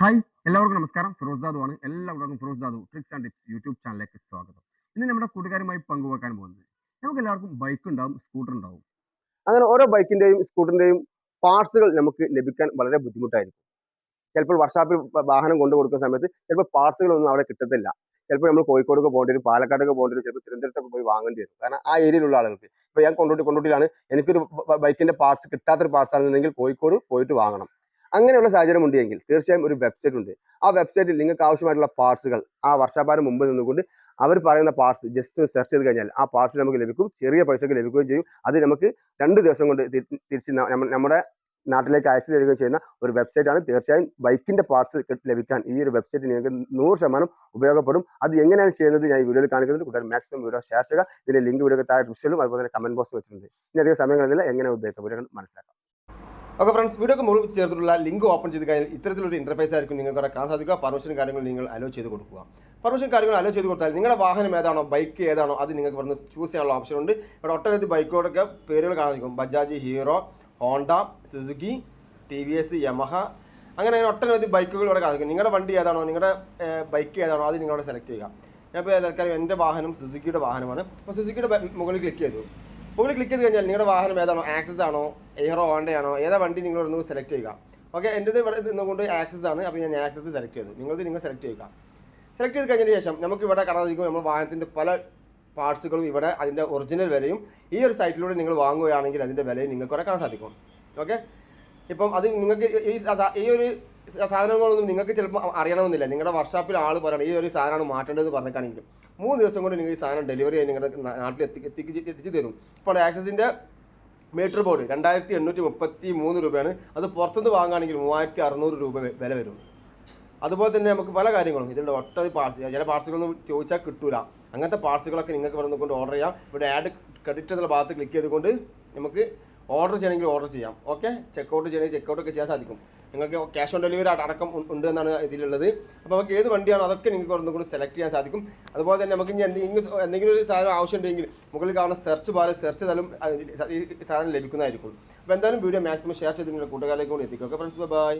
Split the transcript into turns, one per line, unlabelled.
Hi എല്ലാവർക്കും നമസ്കാരം. ഫിറോസ് ദാദു ആണ്. എല്ലാവർക്കും Firoz Dadu tricks and tips YouTube ചാനലിലേക്ക് സ്വാഗതം. ഇന്ന് നമ്മുടെ കൂട്ടുകാരുമായി പങ്കുവെക്കാൻ പോകുന്നത് നമുക്ക് എല്ലാവർക്കും ബൈക്ക് ഉണ്ടാവും സ്കൂട്ടർ ഉണ്ടാവും.
അങ്ങനെ ഓരോ ബൈക്കിന്റെയും സ്കൂട്ടറിന്റെയും പാർട്സുകൾ നമുക്ക് ലഭിക്കാൻ വളരെ ബുദ്ധിമുട്ടായിരിക്കും. ചിലപ്പോൾ വർഷാപ്പിൽ വാഹനം കൊണ്ടു കൊടുക്കുന്ന സമയത്ത് ചിലപ്പോൾ പാർട്സുകളൊന്നും അവിടെ കിട്ടത്തില്ല. ചിലപ്പോൾ നമ്മൾ കോഴിക്കോടൊക്കെ പോകേണ്ടി വരും പാലക്കാടൊക്കെ പോകേണ്ടി വരും ചിലപ്പോൾ തിരുവനന്തപുരത്തൊക്കെ പോയി വാങ്ങേണ്ടി വരും. കാരണം ആ ഏരിയയിലുള്ള ആളുകൾക്ക്. ഇപ്പോൾ ഞാൻ കൊണ്ടോട്ടി കൊണ്ടോട്ടിയിലാണ്. എനിക്കൊരു ബൈക്കിന്റെ പാർട്സ് കിട്ടാത്തൊരു പാർട്സ് ആണെന്നുണ്ടെങ്കിൽ കോഴിക്കോട് പോയിട്ട് വാങ്ങണം. അങ്ങനെയുള്ള സാഹചര്യം ഉണ്ടെങ്കിൽ തീർച്ചയായും ഒരു വെബ്സൈറ്റ് ഉണ്ട്. ആ വെബ്സൈറ്റിൽ നിങ്ങൾക്ക് ആവശ്യമായിട്ടുള്ള പാർട്സുകൾ ആ വർഷാപാരം മുമ്പ് നിന്നുകൊണ്ട് അവർ പറയുന്ന പാർട്സ് ജസ്റ്റ് സെർച്ച് ചെയ്ത് കഴിഞ്ഞാൽ ആ പാർട്സ് നമുക്ക് ലഭിക്കും ചെറിയ പൈസക്ക് ലഭിക്കുകയും ചെയ്യും. അത് നമുക്ക് രണ്ട് ദിവസം കൊണ്ട് തിരിച്ച് നമ്മുടെ നാട്ടിലേക്ക് അയച്ചു തരികയും ചെയ്യുന്ന ഒരു വെബ്സൈറ്റ് ആണ്. തീർച്ചയായും ബൈക്കിന്റെ പാർട്സ് ലഭിക്കാൻ ഈ ഒരു വെബ്സൈറ്റ് നിങ്ങൾക്ക് നൂറ് ശതമാനം ഉപയോഗപ്പെടും. അത് എങ്ങനെയാണ് ചെയ്യുന്നത് ഞാൻ ഈ വീഡിയോയിൽ കാണിക്കുന്നത് കൂടാതെ മാക്സിമം വീഡിയോ ഷെയർ ചെയ്യുക. ഇതിന്റെ ലിങ്ക് വീഡിയോ താഴെ ഡിസ്ക്രിപ്ഷനിലും അതുപോലെ തന്നെ കമന്റ് ബോക്സ് വെച്ചിട്ടുണ്ട്. ഇനി അധികം സമയങ്ങളില്ല. എങ്ങനെ ഉപയോഗിക്കാം? വീഡിയോ മനസ്സിലാക്കാം.
ഓക്കെ ഫ്രണ്ട്സ് വീഡിയോക്ക് മുകളിൽ ചേർത്തിട്ടുള്ള ലിങ്ക് ഓപ്പൺ ചെയ്ത് കഴിഞ്ഞാൽ ഇത്തരത്തിലൊരു ഇന്റർഫേസ് ആയിരിക്കും നിങ്ങൾക്ക് അവിടെ കാണാൻ സാധിക്കുക. പെർമിഷൻ കാര്യങ്ങൾ നിങ്ങൾ അലോ ചെയ്ത് കൊടുക്കുക. പെർമിഷൻ കാര്യങ്ങൾ അലോ ചെയ്ത് കൊടുത്താൽ നിങ്ങളുടെ വാഹനം ഏതാണോ ബൈക്ക് ഏതാണോ അത് നിങ്ങൾക്ക് വന്ന് ചൂസ് ചെയ്യാനുള്ള ഓപ്ഷൻ ഉണ്ട്. ഇവിടെ ഒട്ടനവധി ബൈക്കുകളൊക്കെ പേരുകൾ കാണാൻ Bajaj Hero Honda Suzuki T V S Yamaha അങ്ങനെ ഒട്ടനവധി ബൈക്കുകൾ ഇവിടെ കാണാൻ സാധിക്കും. നിങ്ങളുടെ വണ്ടി ഏതാണോ നിങ്ങളുടെ ബൈക്ക് ഏതാണോ അത് നിങ്ങളവിടെ സെലക്ട് ചെയ്യുക. ഞാൻ ഇപ്പോൾ തൽക്കാലം എന്റെ വാഹനം സുസുക്കിയുടെ വാഹനമാണ്. അപ്പോൾ സുസുക്കിയുടെ മുകളിൽ ക്ലിക്ക് ചെയ്തു. മുകളിൽ ക്ലിക്ക് ചെയ്ത് കഴിഞ്ഞാൽ നിങ്ങളുടെ വാഹനം ഏതാണോ ആക്സസ് ആണോ എയറോ ഹോണ്ടയാണോ ഏതാ വണ്ടി നിങ്ങൾ ഒന്ന് സെലക്ട് ചെയ്യുക. ഓക്കെ എന്റെത് ഇവിടെ നിന്നുകൊണ്ട് ആക്സസ് ആണ്. അപ്പോൾ ഞാൻ ആക്സസ് സെലക്ട് ചെയ്തു. നിങ്ങളത് നിങ്ങൾ സെലക്ട് ചെയ്യുക. സെലക്ട് ചെയ്ത് കഴിഞ്ഞതിന് ശേഷം നമുക്ക് ഇവിടെ കടന്നിരിക്കും നമ്മൾ വാഹനത്തിന്റെ പല പാർട്സുകളും ഇവിടെ അതിന്റെ ഒറിജിനൽ വിലയും ഈ ഒരു സൈറ്റിലൂടെ നിങ്ങൾ വാങ്ങുകയാണെങ്കിൽ അതിന്റെ വിലയും നിങ്ങൾക്ക് ഇവിടെ കാണാൻ സാധിക്കും. ഓക്കെ ഇപ്പം അത് നിങ്ങൾക്ക് ഈ ഒരു സാധനങ്ങളൊന്നും നിങ്ങൾക്ക് ചിലപ്പോൾ അറിയണമെന്നില്ല. നിങ്ങളുടെ വർക്ക്ഷോപ്പിൽ ആൾ പറയണം ഈ ഒരു സാധനമാണ് മാറ്റേണ്ടതെന്ന് പറഞ്ഞിട്ടാണെങ്കിലും. മൂന്ന് ദിവസം കൊണ്ട് നിങ്ങൾ ഈ സാധനം ഡെലിവറി ആയി നിങ്ങളുടെ നാട്ടിൽ എത്തി എത്തിക്ക് എത്തിച്ചു തരും. ഇപ്പോൾ ആക്സസിന്റെ മീറ്റർ ബോർഡ് രണ്ടായിരത്തി എണ്ണൂറ്റി മുപ്പത്തി മൂന്ന് രൂപയാണ്. അത് പുറത്തുനിന്ന് വാങ്ങുകയാണെങ്കിൽ മൂവായിരത്തി അറുന്നൂറ് രൂപ വില വരും. അതുപോലെ തന്നെ നമുക്ക് പല കാര്യങ്ങളും. ഇതിന്റെ ഒട്ടനവധി പാർട്സ് ചില പാർട്സുകളൊന്നും ചോദിച്ചാൽ കിട്ടൂല. അങ്ങനത്തെ പാർട്സുകളൊക്കെ നിങ്ങൾക്ക് ഇവിടെ കൊണ്ട് ഓർഡർ ചെയ്യാം. ഇവിടെ ആഡ് ക്രെഡിറ്റ് എന്നുള്ള ഭാഗത്ത് ക്ലിക്ക് ചെയ്തുകൊണ്ട് നമുക്ക് ഓർഡർ ചെയ്യണമെങ്കിൽ ഓർഡർ ചെയ്യാം. ഓക്കെ ചെക്കൗട്ട് ചെയ്യണമെങ്കിൽ ചെക്ക്ഔട്ടൊക്കെ ചെയ്യാൻ സാധിക്കും. നിങ്ങൾക്ക് ക്യാഷ് ഓൺ ഡെലിവറി അടക്കം ഉണ്ട് എന്നാണ് ഇതിലുള്ളത്. അപ്പോൾ നമുക്ക് ഏത് വണ്ടിയാണോ അതൊക്കെ നിങ്ങൾക്ക് ഒന്നും കൂടി സെലക്ട് ചെയ്യാൻ സാധിക്കും. അതുപോലെ തന്നെ നമുക്ക് ഇനി എന്തെങ്കിലും എന്തെങ്കിലും ഒരു സാധനം ആവശ്യമുണ്ടെങ്കിൽ മുകളിൽ കാണുന്ന സെർച്ച് ബാറിൽ സെർച്ച് ചെയ്താലും ഈ സാധനം ലഭിക്കുന്നതായിരിക്കും. അപ്പോൾ എന്തായാലും വീഡിയോ മാക്സിമം ഷെയർ ചെയ്ത് നിങ്ങളുടെ കൂട്ടുകാരിലേക്ക് കൂടി എത്തിക്കും ഓക്കെ ഫ്രണ്ട്സ് ബൈ